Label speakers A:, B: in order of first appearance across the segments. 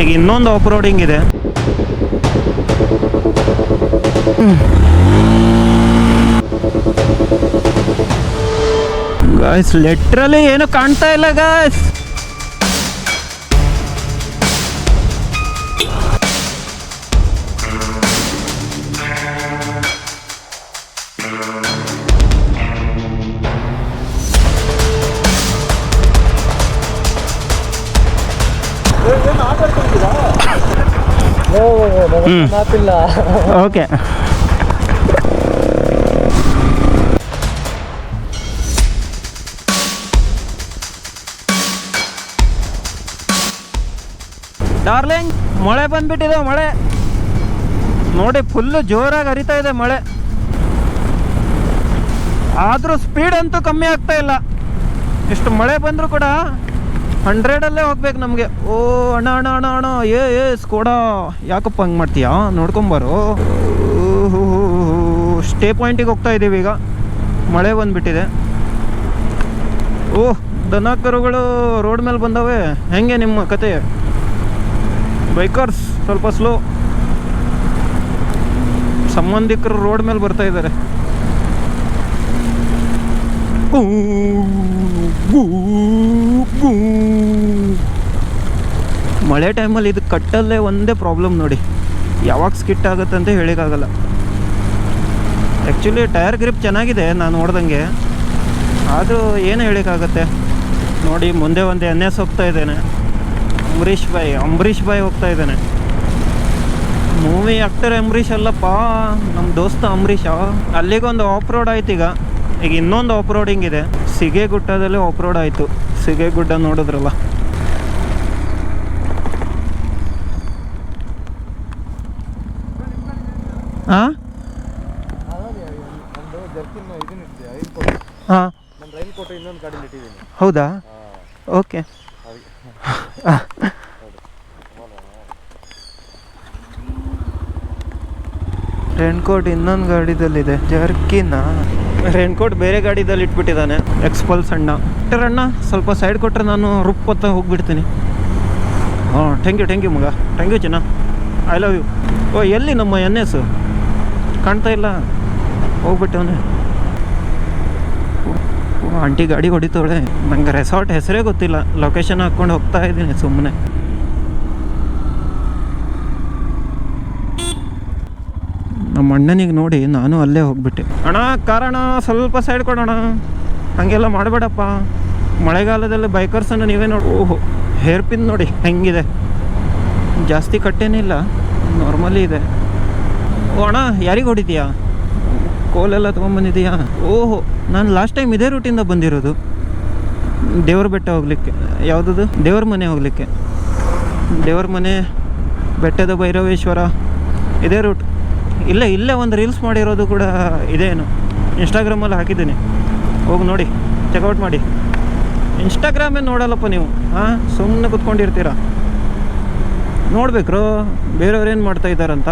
A: ಈಗ ಇನ್ನೊಂದು off roading ಇದೆ ಗಾಯ್ಸ್ ಲೆಟ್ರಲ್ಲಿ ಏನು ಕಾಣ್ತಾ ಇಲ್ಲ ಗಾಯ್ಸ್ ಓಕೆ. ಡಾರ್ಲಿಂಗ್, ಮಳೆ ಬಂದ್ಬಿಟ್ಟಿದೆ, ಮಳೆ. ನೋಡಿ ಫುಲ್ಲು ಜೋರಾಗಿ ಹರಿತಾ ಇದೆ ಮಳೆ. ಆದರೂ ಸ್ಪೀಡ್ ಅಂತೂ ಕಮ್ಮಿ ಆಗ್ತಾ ಇಲ್ಲ. ಇಷ್ಟು ಮಳೆ ಬಂದರೂ ಕೂಡ ಹಂಡ್ರೆಡಲ್ಲೇ ಹೋಗ್ಬೇಕು ನಮಗೆ. ಓ ಅಣ್ಣ ಅಣ್ಣ ಅಣ್ಣ ಅಣ್ಣ. ಏ ಏ ಸ್ಕೋಡ ಯಾಕಪ್ಪ ಹಂಗೆ ಮಾಡ್ತೀಯಾ? ನೋಡ್ಕೊಂಬಾರು ಸ್ಟೇ ಪಾಯಿಂಟಿಗೆ ಹೋಗ್ತಾ ಇದ್ದೀವಿ ಈಗ. ಮಳೆ ಬಂದುಬಿಟ್ಟಿದೆ. ಓಹ್ ದನ ಕರುಗಳು ರೋಡ್ ಮೇಲೆ ಬಂದವೆ. ಹೆಂಗೆ ನಿಮ್ಮ ಕತೆ? ಬೈಕರ್ಸ್ ಸ್ವಲ್ಪ ಸ್ಲೋ ಸಂಬಂಧಿಕರು ರೋಡ್ ಮೇಲೆ ಬರ್ತಾ ಇದ್ದಾರೆ. ಗೂ, ಗೂ. ಮಳೆ ಟೈಮಲ್ಲಿ ಇದು ಕಟ್ಟಲ್ಲೇ ಒಂದೇ ಪ್ರಾಬ್ಲಮ್ ನೋಡಿ. ಯಾವಾಗ ಸ್ಕಿಟ್ ಆಗುತ್ತೆ ಅಂತ ಹೇಳಿಕ್ಕಾಗಲ್ಲ. ಆ್ಯಕ್ಚುಲಿ ಟೈರ್ ಗ್ರಿಪ್ ಚೆನ್ನಾಗಿದೆ ನಾನು ನೋಡ್ದಂಗೆ. ಆದರೂ ಏನು ಹೇಳಿಕ್ಕಾಗತ್ತೆ? ನೋಡಿ ಮುಂದೆ ಒಂದು ಎನ್ ಎಸ್ ಹೋಗ್ತಾ ಇದ್ದೇನೆ. ಅಂಬರೀಷ್ ಬಾಯ್ ಅಂಬರೀಷ್ ಬಾಯ್ ಹೋಗ್ತಾ ಇದ್ದಾನೆ. ಮೂವಿ ಆಕ್ಟರ್ ಅಂಬರೀಷ್ ಅಲ್ಲಪ್ಪ. ನಮ್ಮ ದೋಸ್ತ ಅಂಬರೀಷ. ಅಲ್ಲಿಗೊಂದು ಆಫ್ ರೋಡ್ ಆಯ್ತು ಈಗ. ಈಗ ಇನ್ನೊಂದು ಆಫ್ ರೋಡಿಂಗ್ ಇದೆ. ಸಿಗೆಗುಡ್ಡದಲ್ಲಿ ಆಫ್ ರೋಡ್ ಆಯಿತು. ಸಿಗೆಗುಡ್ಡ ನೋಡಿದ್ರಲ್ಲ.
B: ಇಟ್ಟಿದ್ದೀನಿ.
A: ಹೌದಾ? ಓಕೆ. ರೇನ್ಕೋಟ್ ಇನ್ನೊಂದು ಗಾಡಿದಲ್ಲಿದೆ ಜರ್ಕಿನ. ರೇನ್ಕೋಟ್ ಬೇರೆ ಗಾಡಿದಲ್ಲಿ ಇಟ್ಬಿಟ್ಟಿದ್ದಾನೆ. ಎಕ್ಸ್ಪಲ್ಸ್ ಅಣ್ಣ. ಅಣ್ಣ ಸ್ವಲ್ಪ ಸೈಡ್ ಕೊಟ್ಟರೆ ನಾನು ರುಪ್ಪತ್ತ ಹೋಗ್ಬಿಡ್ತೀನಿ. ಹಾಂ ಥ್ಯಾಂಕ್ ಯು ಥ್ಯಾಂಕ್ ಯು ಮಗ. ಥ್ಯಾಂಕ್ ಯು ಚಿನ್ನ. ಐ ಲವ್ ಯು ಓ ಎಲ್ಲಿ ನಮ್ಮ ಎನ್ ಎಸ್? ಕಾಣ್ತಾ ಇಲ್ಲ. ಹೋಗ್ಬಿಟ್ಟವನೆ. ಆಂಟಿ ಗಾಡಿ ಹೊಡಿತಾವಳೆ. ನಂಗೆ ರೆಸಾರ್ಟ್ ಹೆಸರೇ ಗೊತ್ತಿಲ್ಲ. ಲೊಕೇಶನ್ ಹಾಕ್ಕೊಂಡು ಹೋಗ್ತಾ ಇದ್ದೀನಿ ಸುಮ್ಮನೆ ನಮ್ಮ ಅಣ್ಣನಿಗೆ ನೋಡಿ ನಾನು ಅಲ್ಲೇ ಹೋಗ್ಬಿಟ್ಟೆ. ಅಣ್ಣ, ಕಾರಣ ಸ್ವಲ್ಪ ಸೈಡ್ ಕೊಡೋಣ. ಹಾಗೆಲ್ಲ ಮಾಡಬೇಡಪ್ಪ. ಮಳೆಗಾಲದಲ್ಲಿ ಬೈಕರ್ಸನ್ನು ನೀವೇ ನೋಡಿ, ಓಹೋ ಹೇರ್ ಪಿನ್ ನೋಡಿ ಹೆಂಗಿದೆ. ಜಾಸ್ತಿ ಕಟ್ಟೇನಿಲ್ಲ ನಾರ್ಮಲಿ ಇದೆ. ಓ, ಅಣ್ಣ, ಯಾರಿಗೆ ಹೊಡಿತೀಯಾ? ಕೋಲೆಲ್ಲ ತೊಗೊಂಡ್ಬಂದಿದೆಯಾ ಓಹೋ, ನಾನು ಲಾಸ್ಟ್ ಟೈಮ್ ಇದೇ ರೂಟಿಂದ ಬಂದಿರೋದು. ದೇವ್ರ ಬೆಟ್ಟ ಹೋಗ್ಲಿಕ್ಕೆ. ಯಾವುದದು? ದೇವ್ರ ಮನೆ ಹೋಗಲಿಕ್ಕೆ. ದೇವ್ರ ಮನೆ, ಬೆಟ್ಟದ ಭೈರವೇಶ್ವರ, ಇದೇ ರೂಟ್ ಇಲ್ಲ, ಇಲ್ಲೇ ಒಂದು ರೀಲ್ಸ್ ಮಾಡಿರೋದು ಕೂಡ ಇದೇನು. ಇನ್ಸ್ಟಾಗ್ರಾಮಲ್ಲಿ ಹಾಕಿದ್ದೀನಿ. ಹೋಗಿ ನೋಡಿ ಚೆಕ್ಔಟ್ ಮಾಡಿ. ಇನ್ಸ್ಟಾಗ್ರಾಮೇ ನೋಡಲ್ಲಪ್ಪ ನೀವು? ಹಾಂ ಸುಮ್ಮನೆ ಕುತ್ಕೊಂಡಿರ್ತೀರ? ನೋಡ್ಬೇಕ್ರು, ಬೇರೆಯವ್ರು ಏನು ಮಾಡ್ತಾ ಇದ್ದಾರಂತ?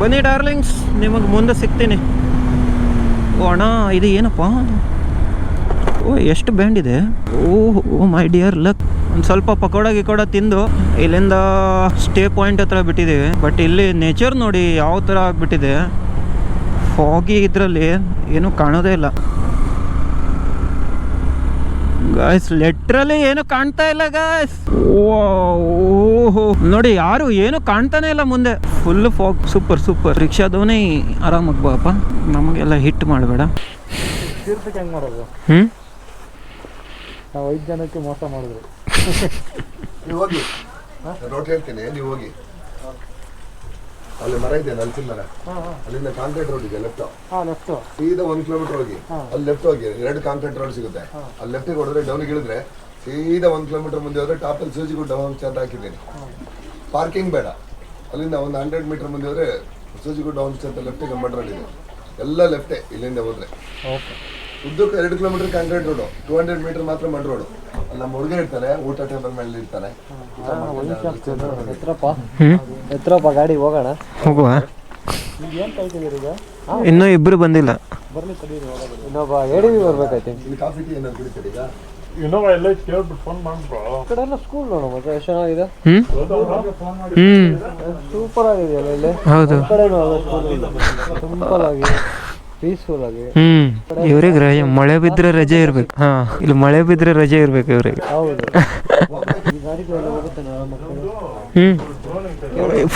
A: ಬನ್ನಿ ಡಾರ್ಲಿಂಗ್ಸ್ ನಿಮಗೆ ಮುಂದೆ ಸಿಗ್ತೀನಿ. ಅಣ್ಣ, ಇದು ಏನಪ್ಪ? ಓ, ಎಷ್ಟು ಬ್ಯಾಂಡ್ ಇದೆ? ಓ ಓ ಮೈ ಡಿಯರ್ ಲಕ್ ಒಂದು ಸ್ವಲ್ಪ ಪಕೋಡ ಗಿಕೋಡ ತಿಂದು ಇಲ್ಲಿಂದ ಸ್ಟೇ ಪಾಯಿಂಟ್ ಹತ್ರ ಬಿಟ್ಟಿದ್ದೀವಿ. ಬಟ್ ಇಲ್ಲಿ ನೇಚರ್ ನೋಡಿ ಯಾವ ಥರ ಆಗಿಬಿಟ್ಟಿದೆ. ಫಾಗಿ ಇದರಲ್ಲಿ ಏನೂ ಕಾಣೋದೇ ಇಲ್ಲ. ಗಾಯ್ಸ್ ಲೆಟ್ರಲ್ಲಿ ಏನು ಕಾಣ್ತಾ ಇಲ್ಲ ಗಾಯ್ಸ್ ಓಹೋ. ನೋಡಿ ಯಾರು ಏನು ಕಾಣ್ತಾನೆ ಇಲ್ಲ ಮುಂದೆ. ಫುಲ್ ಫಾಗ್ ಸೂಪರ್ ಸೂಪರ್ ರಿಕ್ಷಾದವನೇ ಆರಾಮಾಗಿ ಬಾಪ. ನಮಗೆಲ್ಲ ಹಿಟ್ ಮಾಡಬೇಡ.
B: ತೀರ್ಸಕ್ಕೆ ಹೆಂಗೆ ಮಾಡೋದು
A: ಹ್ಞೂ
B: ನಾವು ಐದು ಜನಕ್ಕೆ ಮೋಸ ಮಾಡಿದ್ರು.
C: ನೀವು ಹೋಗಿ. ರೋಟ್ ಹೇಳ್ತೀನಿ ನೀವು ಹೋಗಿ. ಅಲ್ಲಿ ಮರ ಇದೆ ನಲ್ಸಿನ ಮರ. ಅಲ್ಲಿಂದ ಕಾಂಕ್ರೀಟ್ ರೋಡ್ ಇದೆ ಲೆಫ್ಟ್
B: ಲೆಫ್ಟ್ ಲೆಫ್ಟು
C: ಸೀದಾ ಒಂದ್ ಕಿಲೋಮೀಟರ್ ಹೋಗಿ. ಅಲ್ಲಿ ಲೆಫ್ಟ್ ಹೋಗಿ ಎರಡು ಕಾಂಕ್ರೀಟ್ ರೋಡ್ ಸಿಗುತ್ತೆ. ಅಲ್ಲಿ ಲೆಫ್ಟ್ ಹೊಡೆದ್ರೆ ಡೌನ್ಗೆ ಇಳಿದ್ರೆ ಸೀದಾ ಒಂದ್ ಕಿಲೋಮೀಟರ್ ಮುಂದೆ ಹೋದ್ರೆ ಟಾಪ್ ಅಲ್ಲಿ ಸೂಜಿಗುಡ್ಡ ಹೋಮ್ಸ್ ಅಂತ ಹಾಕಿದ್ದೀನಿ. ಪಾರ್ಕಿಂಗ್ ಬೇಡ. ಅಲ್ಲಿಂದ ಒಂದು ಹಂಡ್ರೆಡ್ ಮೀಟರ್ ಮುಂದೆ ಹೋದ್ರೆ ಸೂಜಿಗುಡ್ಡ ಹೋಮ್ಸ್ ಅಂತ ಲೆಫ್ಟಿಗೆ ಮಡ್ ರೋಡ್ ಇದೆ. ಎಲ್ಲ ಲೆಫ್ಟೇ ಇಲ್ಲಿಂದ ಹೋದ್ರೆ.
B: ಓಕೆ.
C: ಉದ್ದಕ್ಕೆ ಎರಡು kilometre concrete road two hundred metre ಮಾತ್ರ ಮಡ್ ರೋಡು ಅಲ್ಲಿ ನಮ್ಮ ಹುಡುಗ ಇರ್ತಾರೆ ಊಟ ಟೇಬಲ್ ಮೇಲೆ ಇರ್ತಾರೆ.
B: ಎತ್ರಪ್ಪ ಎತ್ರಪ್ಪ ಗಾಡಿ ಹೋಗೋಣ?
A: ಹೋಗುವ.
B: ಏನು ಕಾಯ್ತಿದ್ದೀರಿ ಈಗ?
A: ಇನ್ನೂ ಇಬ್ಬರು ಬಂದಿಲ್ಲ.
B: ಬರ್ಲಿ ಇನ್ನೊಬ್ಬ ಹೇಳಿ ಬರ್ಬೇಕೈತಿ ಬರ್ಬೇಕಾಯ್ತು.
C: ಇಲ್ಲಿ ಕಾಫಿ ಟೀ ಏನಾದ್ರು ಕುಡಿತೀರಿ ಈಗ?
D: ಎಲ್ಲ ಕೇಳ್ಬಿಟ್ಟು ಫೋನ್ ಮಾಡ್ಬ್ರೋ
B: ಆ ಕಡೆ ಎಲ್ಲ ಸ್ಕೂಲ್ ನೋಡು ಮತ್ತೆ ಎಷ್ಟು ಚೆನ್ನಾಗಿದೆ ಸೂಪರ್ ಆಗಿದೆಯಲ್ಲ ಇಲ್ಲಿ?
A: ಹೌದು.
B: ಸ್ಕೂಲ್ ಸಿಂಪಲ್ ಆಗಿ. ಪೀಸ್ಫುಲ್ ಆಗಿ.
A: ಹ್ಮ್ ಇವ್ರಿಗೆ ರಜೆ ಮಳೆ ಬಿದ್ರೆ ರಜೆ ಇರ್ಬೇಕು. ಹಾ ಇಲ್ಲಿ ಮಳೆ ಬಿದ್ರೆ ರಜೆ ಇರ್ಬೇಕು ಇವ್ರಿಗೆ.
B: ಹೌದು. ಈ ಗಾಡಿಗಳೆಲ್ಲ ಹೋಗುತ್ತೆ ಮಕ್ಕಳು.
A: ಹ್ಮ್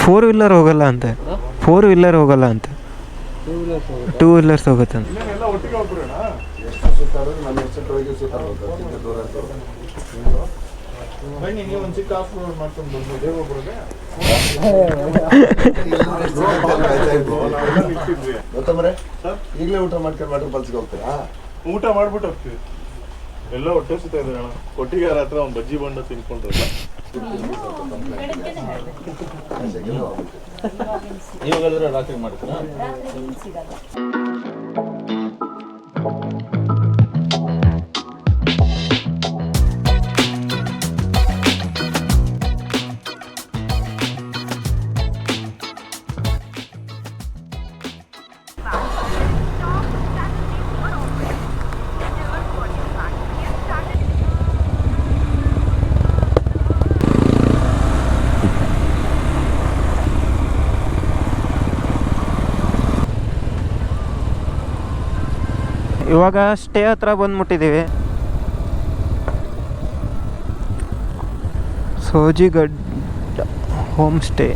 A: ಫೋರ್ ವೀಲರ್ ಹೋಗಲ್ಲ ಅಂತೆ. ಫೋರ್ ವೀಲರ್ ಹೋಗಲ್ಲ ಅಂತೆ.
B: ಟೂ ವೀಲರ್ಸ್ ಹೋಗುತ್ತೆ.
A: ಟೂ ವೀಲರ್ಸ್
C: ಅಂತ.
D: ಬನ್ನಿ ನೀವು ಒಂದು ಚಿಕ್ಕ ಆಫ್ ರೋಡ್ ಮಾಡ್ಕೊಂಡು ಬಂದು ದೇವ ಒಬ್ಬರಿಗೆ ನಾವೆಲ್ಲ ಸರ್?
C: ಈಗಲೇ ಊಟ ಮಾಡ್ಕೊಂಡು ವಾಟರ್ ಫಾಲ್ಸ್ಗೆ ಹೋಗ್ತೀರಾ?
D: ಊಟ ಮಾಡ್ಬಿಟ್ಟು ಹೋಗ್ತೀವಿ. ಎಲ್ಲ ಹೊಟ್ಟೆ ಸುತ್ತ ಇದೆ ಅಣ್ಣ. ಯಾರ ಹತ್ರ ಒಂದು ಬಜ್ಜಿ ಬಣ್ಣ ತಿನ್ಕೊಂಡ್ರಲ್ಲ ಇವಾಗಾದ್ರೆ ರಾತ್ರಿ ಮಾಡ್ತೀರಾ?
A: ಇವಾಗ ಸ್ಟೇ ಹತ್ರ ಬಂದ್ಬಿಟ್ಟಿದ್ದೀವಿ Sojigad home stay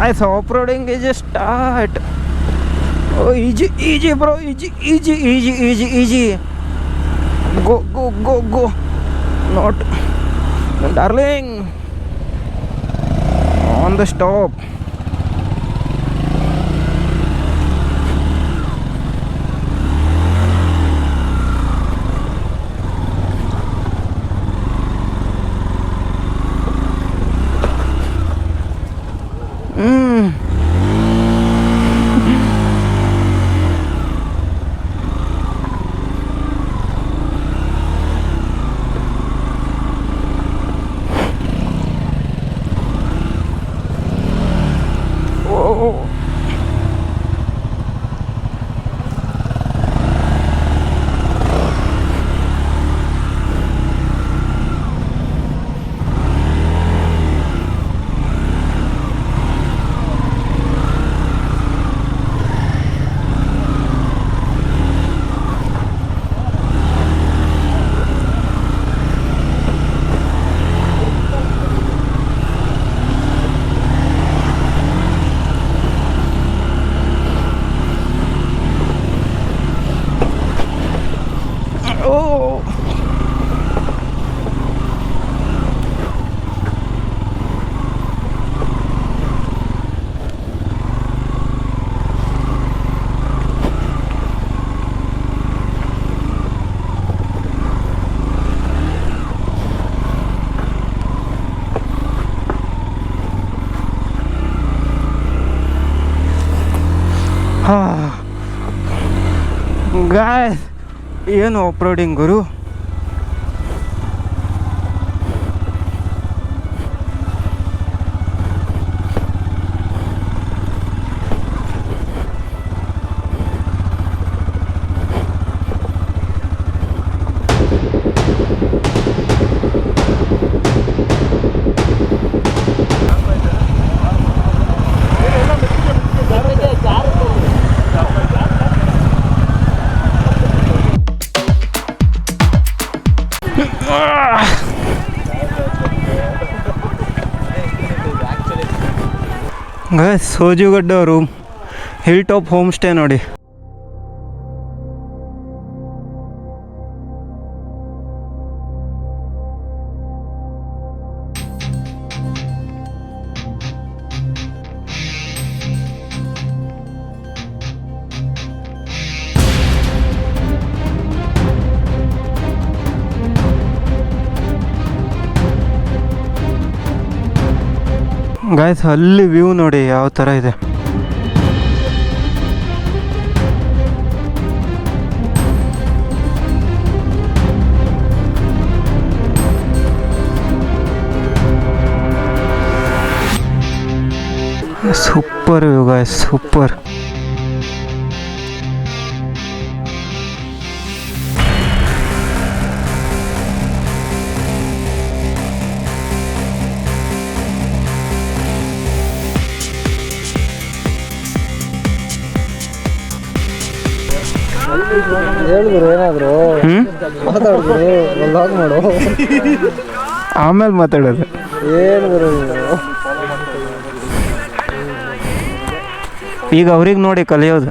A: Guys, off-roading is a start. Oh, easy, easy, bro. Easy, easy, easy, easy, easy. Go, go, go, go. Not, darling. On the stop. Guys ಏನು ಆಫ್ರೋಡಿಂಗ್ ಗುರು? Sojugadda room hill top home stay ನೋಡಿ. Guys ಅಲ್ಲಿ view ನೋಡಿ ಯಾವ ಥರ ಇದೆ. Super view guys super ಆಮೇಲೆ ಮಾತಾಡೋದು
B: ಹೇಳಿದ್ರು
A: ಈಗ ಅವ್ರಿಗೆ ನೋಡಿ ಕಲಿಯೋದು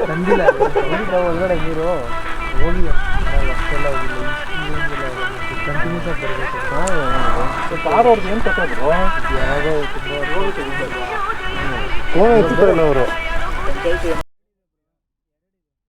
B: ತಂದಿಲ್ಲ ತಂದಿಲ್ಲ ಒಳಗಡೆ ನೀರು ಹೋಗಿ ಅಷ್ಟೆಲ್ಲ ಹೋಗಿಲ್ಲ ಕಂಟಿನ್ಯೂಸ್ ಆಗಿ ಬರಬೇಕು ಸ್ವಲ್ಪ ಅವ್ರದ್ದು ಏನು ತಗೊಂಡ್ರು ಯಾವುದೋ ತುಂಬ ಅವರು.